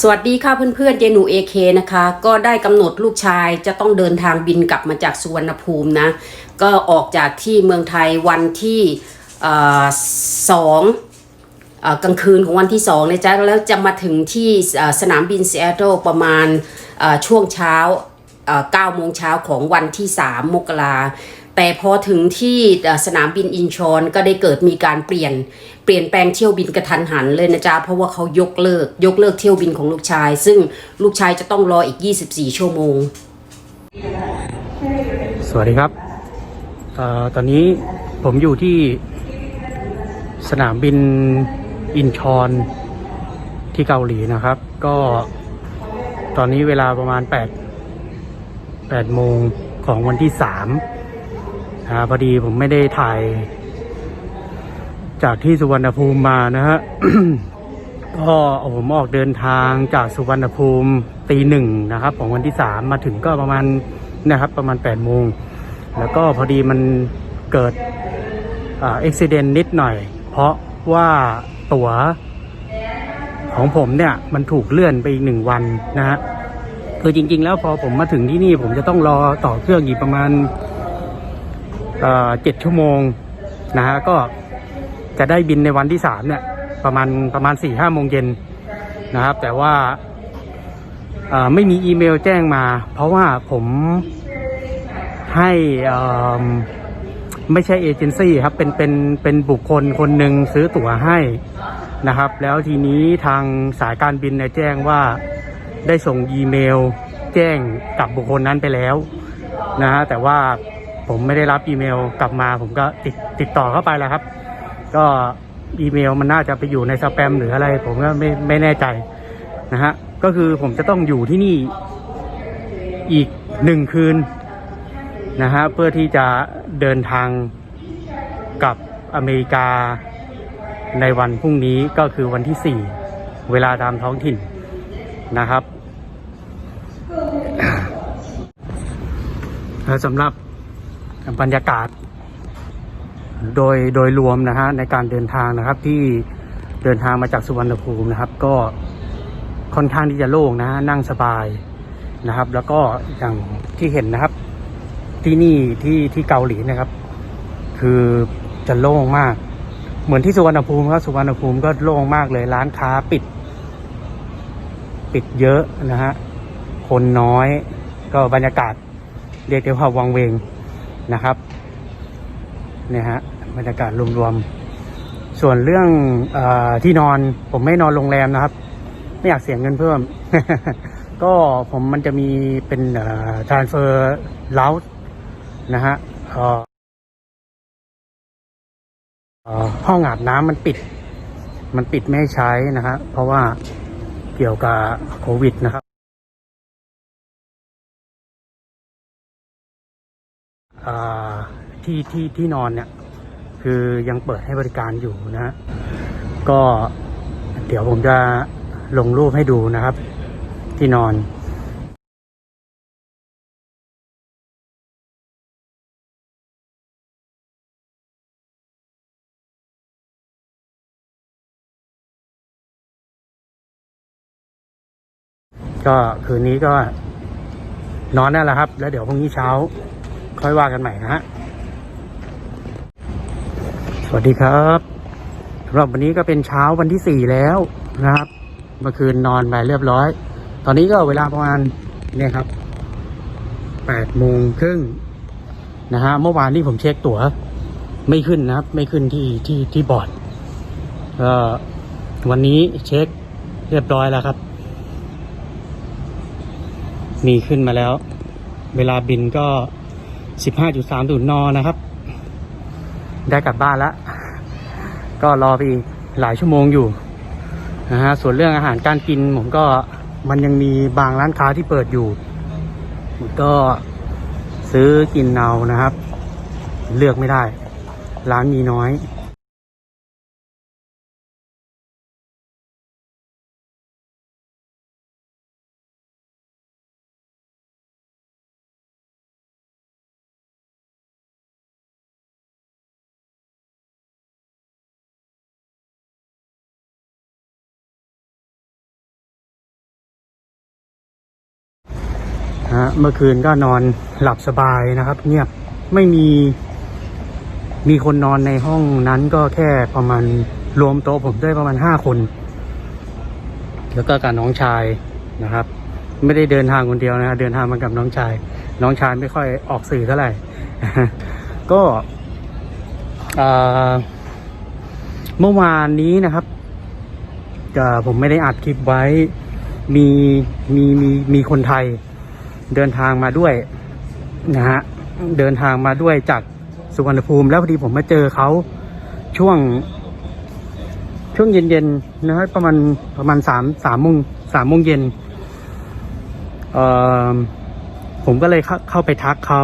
สวัสดีค่ะเพื่อนๆเจนูเอเคนะคะ ก็ได้กำหนดลูกชายจะต้องเดินทางบินกลับมาจากสุวรรณภูมินะ ก็ออกจากที่เมืองไทยวันที่สองกลางคืนของวันที่สองนะจ๊ะแล้วจะมาถึงที่สนามบินซีแอตเทิลประมาณช่วงเช้า 9โมงเช้าของวันที่ 3 มกราแต่พอถึงที่สนามบินอินชอนก็ได้เกิดมีการเปลี่ยนเปลี่ยนแปลงเที่ยวบินกระทันหันเลยนะจ๊ะ เพราะว่าเขายกเลิก ยกเลิกเที่ยวบินของลูกชาย ซึ่งลูกชายจะต้องรออีก 24 ชั่วโมง สวัสดีครับออตอนนี้ผมอยู่ที่สนามบินอินชอนที่เกาหลีนะครับ ก็ตอนนี้เวลาประมาณ 8 8โมงของวันที่3นะพอดีผมไม่ได้ถ่าย จากที่สุวรรณภูมิมานะฮะก็ผมออกเดินทางจากสุวรรณภูมิตีหนึ่งนะครับ ของวันที่สามมาถึงก็ประมาณนะครับ ประมาณ8ปดโมงแล้วก็พอดีมันเกิดอ่าอุบิเหตุนิดหน่อย เพราะว่าตั๋วของผมเนี่ย มันถูกเลื่อนไปอีกหนึ่งวันนะฮะ คือจริง ๆ แล้วพอผมมาถึงที่นี่ผมจะต้องรอต่อเครื่องอีกประมาณเจ็ดชั่วโมงนะฮะก็จะได้บินในวันที่สามเนี่ยประมาณประมาณสี่ห้าโมงเย็นนะครับ แต่ว่าไม่มีอีเมลแจ้งมา เพราะว่าผมให้อ่อไม่ใช่เอเจนซี่ครับเป็นเป็นเป็นบุคคลคนหนึ่งซื้อตั๋วให้นะครับ แล้วทีนี้ทางสายการบินเนี่ยแจ้งว่า ได้ส่งอีเมล แจ้งกับบุคคลนั้นไปแล้วนะฮะแต่ว่าผมไม่ได้รับอีเมลกลับมา ผมก็ติดติดต่อเข้าไปแล้วครับ ก็อีเมลมันน่าจะไปอยู่ในสแปมหรืออะไร ผมก็ไม่ไม่แน่ใจนะฮะก็คือผมจะต้องอยู่ที่นี่อีกหนึ่งคืนนะฮะเพื่อที่จะเดินทางกับอเมริกาในวันพรุ่งนี้ก็คือวันที่สี่เวลาตามท้องถิ่นนะครับ และสำหรับบรรยากาศ โดยโดยรวมนะฮะในการเดินทางนะครับที่เดินทางมาจากสุวรรณภูมินะครับ ก็ค่อนข้างที่จะโล่งนะฮะนั่งสบายนะครับ แล้วก็อย่างที่เห็นนะครับ ที่นี่ที่ที่เกาหลีนะครับ คือจะโล่งมาก เหมือนที่สุวรรณภูมิครับสุวรรณภูมิก็โล่งมากเลยร้านค้าปิด ปิดเยอะนะฮะคนน้อยก็บรรยากาศ เรียกได้ว่าวังเวงนะครับเนี่ยฮะบรรยากาศรวมๆ ส่วนเรื่องอที่นอนผมไม่นอนโรงแรมนะครับ ไม่อยากเสียเงินเพิ่ม ก็ผมมันจะมีเป็นเอ่อ transfer loud นะฮะห้องอาบน้ำมันปิด มันปิดไม่ให้ใช้นะฮะเพราะว่าเกี่ยวกับโควิดนะครับ ที่ที่ที่นอนเนี่ย คือยังเปิดให้บริการอยู่นะ ก็เดี๋ยวผมจะลงรูปให้ดูนะครับ ที่นอนก็คืนนี้ก็นอนนั่นแหละครับ แล้วเดี๋ยวพรุ่งนี้เช้า ค่อยว่ากันใหม่นะฮะ สวัสดีครับสำหรับวันนี้ก็เป็นเช้าวันที่สี่แล้วนะครับ เมื่อคืนนอนไปเรียบร้อย ตอนนี้ก็เวลาประมาณเนี่ยครับแปดโมงครึ่งนะฮะ เมื่อวานที่ผมเช็คตั๋ว ไม่ขึ้นนะครับ ไม่ขึ้นที่ที่ที่บอร์ดก็วันนี้เช็คเรียบร้อยแล้วครับ มีขึ้นมาแล้ว เวลาบินก็ 15.3ศูนย์นนะครับ ได้กลับบ้านแล้ว ก็รอไปอีกหลายชั่วโมงอยู่นะฮะส่วนเรื่องอาหารการกินผมก็มันยังมีบางร้านค้าที่เปิดอยู่ก็ซื้อกินเอานะครับ เลือกไม่ได้ ร้านมีน้อย ฮะเมื่อคืนก็นอนหลับสบายนะครับ เงียบไม่มีมีคนนอนในห้องนั้นก็แค่ประมาณรวมโต๊ะผมด้วยประมาณห้าคน แล้วก็กับน้องชายนะครับ ไม่ได้เดินทางคนเดียวนะฮะเดินทางมากับน้องชาย น้องชายไม่ค่อยออกสื่อเท่าไหร่ ก็เมื่อวานนี้นะครับผมไม่ได้อัดคลิปไว้มีมีมีมีคนไทย เดินทางมาด้วยนะฮะเดินทางมาด้วยจากสุวรรณภูมิ แล้วพอดีผมมาเจอเขาช่วง ช่วงเย็นๆนะครับประมาณประมาณสามสามโมงสามโมงเย็นเอ่อผมก็เลยเข้าเข้าไปทักเขา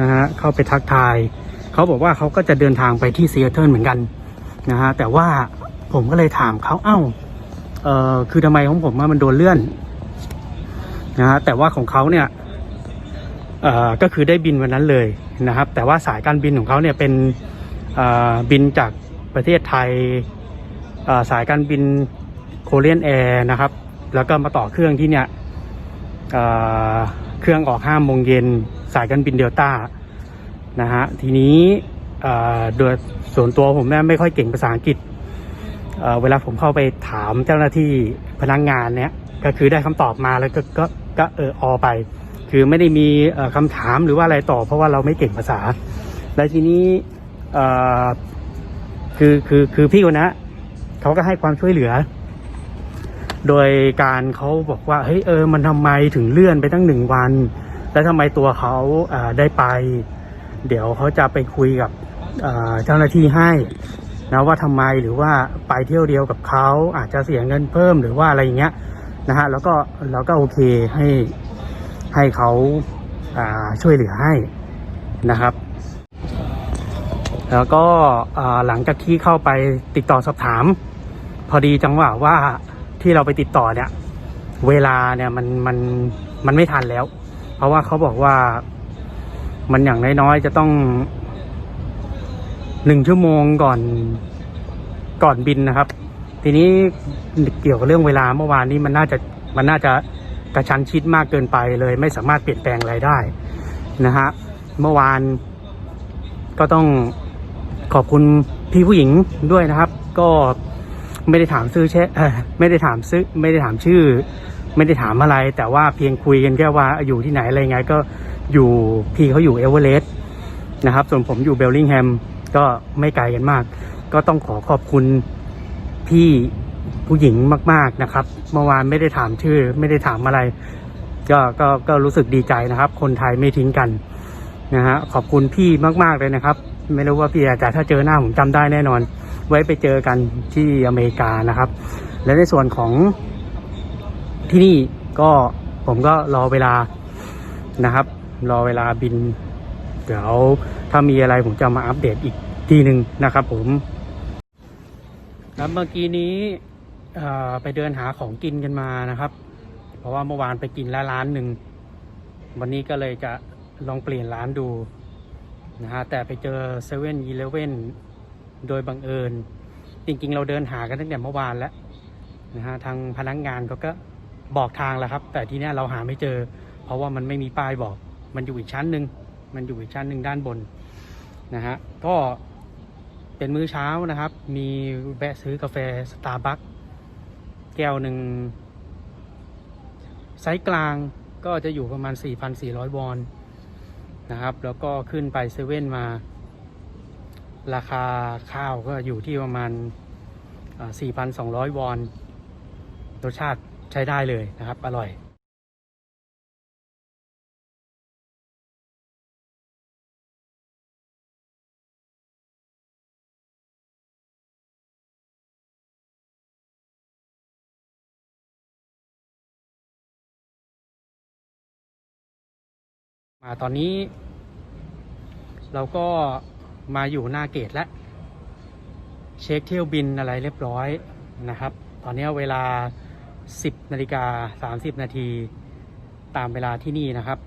นะฮะเข้าไปทักทายเขาบอกว่าเขาก็จะเดินทางไปที่ซีแอตเทิลเหมือนกันนะฮะแต่ว่าผมก็เลยถามเขาเอ้าเอ่อคือทำไมของผมมันโดนเลื่อน นะฮะแต่ว่าของเขาเนี่ยก็คือได้บินวันนั้นเลยนะครับ แต่ว่าสายการบินของเขาเนี่ยเป็นบินจากประเทศไทยสายการบินโคเรียนแอร์นะครับ แล้วก็มาต่อเครื่องที่เนี่ยเเครื่องออกห้าโมงเย็นสายการบินเดลต้านะฮะทีนี้โดยส่วนตัวผมเนี่ยไม่ค่อยเก่งภาษาอังกฤษเเวลาผมเข้าไปถามเจ้าหน้าที่พนักงานเนี่ยก็คือได้คำตอบมาแล้วก็ ก็เอออไป คือไม่ได้มีเอ่อคำถามหรือว่าอะไรต่อ เพราะว่าเราไม่เก่งภาษา และทีนี้คือคือคือพี่คนนะเขาก็ให้ความช่วยเหลือ โดยการเขาบอกว่าเฮ้ยเออมันทำไมถึงเลื่อนไปตั้งหนึ่งวัน แล้วทำไมตัวเขาเได้ไป เดี๋ยวเขาจะไปคุยกับเอ่อเจ้าหน้าที่ให้นะว่าทำไมหรือว่าไปเที่ยวเดียวกับเขาอาจจะเสียเงินเพิ่มหรือว่าอะไรอย่างเงี้ย นะฮะแล้วก็เราก็โอเคให้ให้เขาอ่าช่วยเหลือให้นะครับ แล้วก็หลังจากที่เข้าไปติดต่อสอบถาม พอดีจังหวะว่าที่เราไปติดต่อเนี่ย เวลาเนี่ยมันมันมันไม่ทันแล้ว เพราะว่าเขาบอกว่ามันอย่างน้อยๆจะต้องหนึ่งชั่วโมงก่อนก่อนบินนะครับ ทีนี้เกี่ยวกับเรื่องเวลาเมื่อวานนี้มันน่าจะมันน่าจะกระชั้นชิดมากเกินไปเลย ไม่สามารถเปลี่ยนแปลงอะไรได้นะฮะเมื่อวานก็ต้องขอบคุณพี่ผู้หญิงด้วยนะครับ ก็ไม่ได้ถามซื้อเชเอ่อไม่ได้ถามซื้อไม่ได้ถามชื่อ ไม่ได้ถามอะไร แต่ว่าเพียงคุยกันแค่ว่าอยู่ที่ไหนอะไรไง ก็อยู่พี่เขาอยู่เอเวอเรสต์นะครับ ส่วนผมอยู่เบลลิงแฮมก็ไม่ไกลกันมาก ก็ต้องขอขอบคุณ พี่ผู้หญิงมาก ๆนะครับ เมื่อวานไม่ได้ถามชื่อ ไม่ได้ถามอะไร ก็ก็ก็รู้สึกดีใจนะครับ คนไทยไม่ทิ้งกันนะฮะขอบคุณพี่มากๆเลยนะครับ ไม่รู้ว่าพี่อาจจะถ้าเจอหน้าผมจำได้แน่นอน ไว้ไปเจอกันที่อเมริกานะครับ และในส่วนของที่นี่ก็ผมก็รอเวลานะครับ รอเวลาบิน เดี๋ยวถ้ามีอะไรผมจะมาอัปเดตอีกทีหนึ่งนะครับ ผม ครับเมื่อกี้นี้ไปเดินหาของกินกันมานะครับ เพราะว่าเมื่อวานไปกินแล้วร้านหนึ่งวันนี้ก็เลยจะลองเปลี่ยนร้านดูนะฮะแต่ไปเจอเซเว่นอีเลเว่นโดยบังเอิญ จริงๆ เราเดินหากันตั้งแต่เมื่อวานแล้วนะฮะทางพนักงานเขาก็บอกทางแล้วครับ แต่ที่นี้เราหาไม่เจอ เพราะว่ามันไม่มีป้ายบอก มันอยู่อีกชั้นหนึ่งมันอยู่อีกชั้นหนึ่งด้านบนนะฮะก็ เป็นมื้อเช้านะครับ มีแวะซื้อกาแฟสตาร์บัคแก้วหนึ่งไซส์กลางก็จะอยู่ประมาณ 4,400 วอนนะครับ แล้วก็ขึ้นไปเซเว่นมา ราคาข้าวก็อยู่ที่ประมาณ 4,200 วอน รสชาติใช้ได้เลยนะครับ อร่อย มาตอนนี้ เราก็มาอยู่หน้าเกตแล้ว เช็คเที่ยวบินอะไรเรียบร้อยนะครับ ตอนนี้เวลา 10นาฬิกา30 นาทีตามเวลาที่นี่นะครับ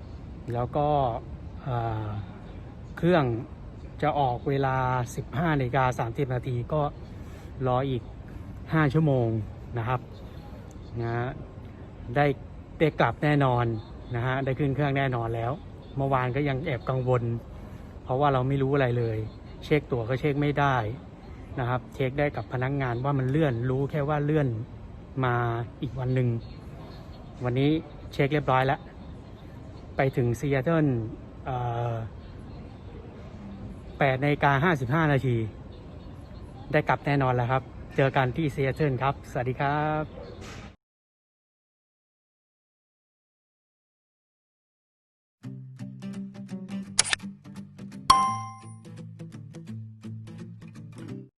แล้วก็เเครื่องจะออกเวลา 15นาฬิกา30 นาทีก็รออีก 5 ชั่วโมงนะครับนะได้ได้กลับแน่นอนนะฮะได้ขึ้นเครื่องแน่นอนแล้ว เมื่อวานก็ยังแอบกังวล เพราะว่าเราไม่รู้อะไรเลย เช็คตั๋วก็เช็คไม่ได้นะครับ เช็คได้กับพนักงงานว่ามันเลื่อนรู้แค่ว่าเลื่อนมาอีกวันหนึ่งวันนี้เช็คเรียบร้อยแล้ว ไปถึงซีแอตเทิลแปดนาฬิกาห้าสิบห้านาที ได้กลับแน่นอนแล้วครับ เจอกันที่ซีแอตเทิลครับ สวัสดีครับ